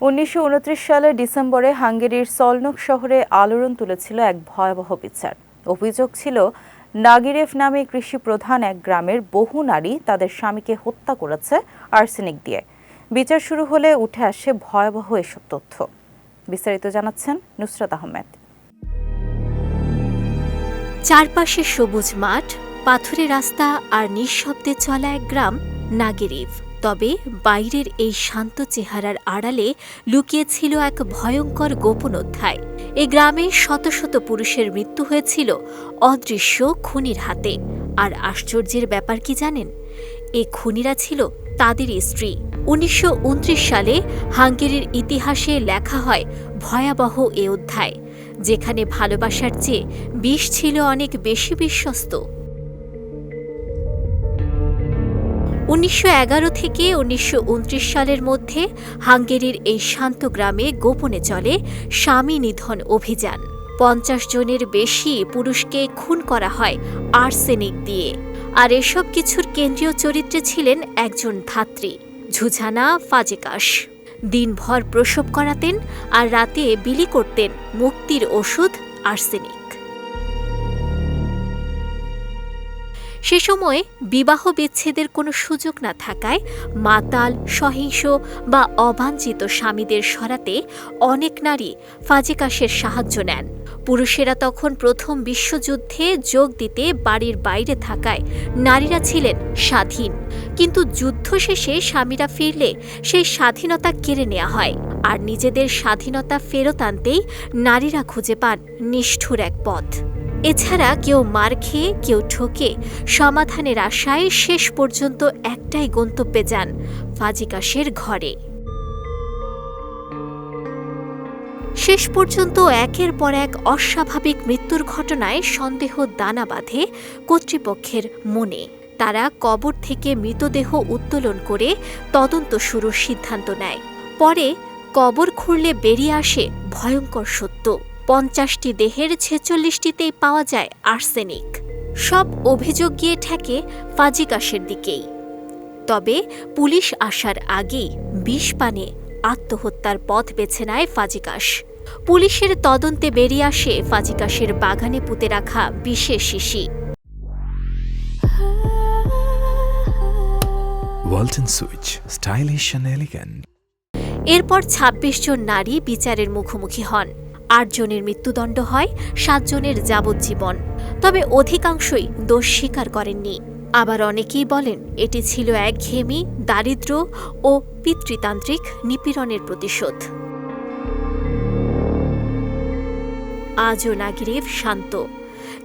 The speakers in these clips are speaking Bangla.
উনিশশো উনত্রিশ সালের ডিসেম্বরে হাঙ্গেরির সলনক শহরে আলোড়ন তুলেছিল এক ভয়াবহ বিচার। অভিযোগ ছিল, নাগিরেভ নামে কৃষি প্রধান এক গ্রামের বহু নারী তাদের স্বামীকে হত্যা করেছে আর্সেনিক দিয়ে। বিচার শুরু হলে উঠে আসে ভয়াবহ এসব তথ্য। বিস্তারিত জানাচ্ছেন নুসরাত আহমেদ। চারপাশে সবুজ মাঠ, পাথুরে রাস্তা আর নিঃশব্দে চলা এক গ্রাম নাগেরিভ। তবে বাইরের এই শান্ত চেহারার আড়ালে লুকিয়েছিল এক ভয়ঙ্কর গোপন অধ্যায়। এ গ্রামে শত শত পুরুষের মৃত্যু হয়েছিল অদৃশ্য খুনির হাতে। আর আশ্চর্যের ব্যাপার কি জানেন? এ খুনিরা ছিল তাদের স্ত্রী। উনিশশো উনত্রিশ সালে হাঙ্গেরির ইতিহাসে লেখা হয় ভয়াবহ এ অধ্যায়, যেখানে ভালোবাসার চেয়ে বিষ ছিল অনেক বেশি বিশ্বস্ত। উনিশশো এগারো থেকে উনিশশো উনত্রিশ সালের মধ্যে হাঙ্গেরির এই শান্ত গ্রামে গোপনে চলে স্বামী নিধন অভিযান। পঞ্চাশ জনের বেশি পুরুষকে খুন করা হয় আর্সেনিক দিয়ে। আর এসব কিছুর কেন্দ্রীয় চরিত্রে ছিলেন একজন ধাত্রী, ঝুঝানা ফাজেকাশ। দিনভর প্রসব করাতেন আর রাতে বিলি করতেন মুক্তির ওষুধ আর্সেনিক। সে সময়ে বিবাহ বিচ্ছেদের কোনো সুযোগ না থাকায় মাতাল, সহিংস বা অবাঞ্ছিত স্বামীদের সরাতে অনেক নারী ফাজেকাশের সাহায্য নেন। পুরুষেরা তখন প্রথম বিশ্বযুদ্ধে যোগ দিতে বাড়ির বাইরে থাকায় নারীরা ছিলেন স্বাধীন। কিন্তু যুদ্ধ শেষে স্বামীরা ফিরলে সেই স্বাধীনতা কেড়ে নেওয়া হয়। আর নিজেদের স্বাধীনতা ফেরত আনতেই নারীরা খুঁজে পান নিষ্ঠুর এক পথ। এছাড়া কেউ মার খেয়ে, কেউ ঠকে, সমাধানের আশায় শেষ পর্যন্ত একটাই গন্তব্যে যান ফাজিকাশের ঘরে। শেষ পর্যন্ত একের পর এক অস্বাভাবিক মৃত্যুর ঘটনায় সন্দেহ দানা বাঁধে কর্তৃপক্ষের মনে। তারা কবর থেকে মৃতদেহ উত্তোলন করে তদন্ত শুরুর সিদ্ধান্ত নেয়। পরে কবর খুঁড়লে বেরিয়ে আসে ভয়ঙ্কর সত্য। পঞ্চাশটি দেহের ছেচল্লিশটিতেই পাওয়া যায় আর্সেনিক। সব অভিযোগ গিয়ে ঠেকে ফাজিকাশের দিকেই। তবে পুলিশ আসার আগেই বিষ পানে আত্মহত্যার পথ বেছে নেয় ফাজিকাশ পুলিশের তদন্তে বেরিয়ে আসে ফাজিকাশের বাগানে পুঁতে রাখা বিশেষ শিশি। ওয়ালটন সুইচ স্টাইলিশ অ্যান্ড এরপর ২৬ জন নারী বিচারের মুখোমুখি হন। আটজনের মৃত্যুদণ্ড হয় সাতজনের যাবজ্জীবন। তবে অধিকাংশই দোষ স্বীকার করেননি। আবার অনেকেই বলেন, এটি ছিল একঘেয়েমি, দারিদ্র ও পিতৃতান্ত্রিক নিপীড়নের প্রতিশোধ। আজও নাগিরেভ শান্ত।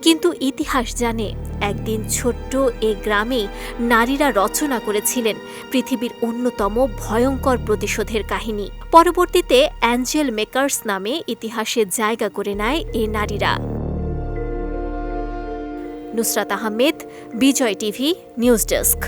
কিন্তু ইতিহাস জানে, একদিন ছোট্ট এ গ্রামে নারীরা রচনা করেছিলেন পৃথিবীর অন্যতম ভয়ঙ্কর প্রতিশোধের কাহিনী। পরবর্তীতে অ্যাঞ্জেল মেকার্স নামে ইতিহাসে জায়গা করে নেয় এ নারীরা। Nusrat Ahmed, Bijoy TV, news desk.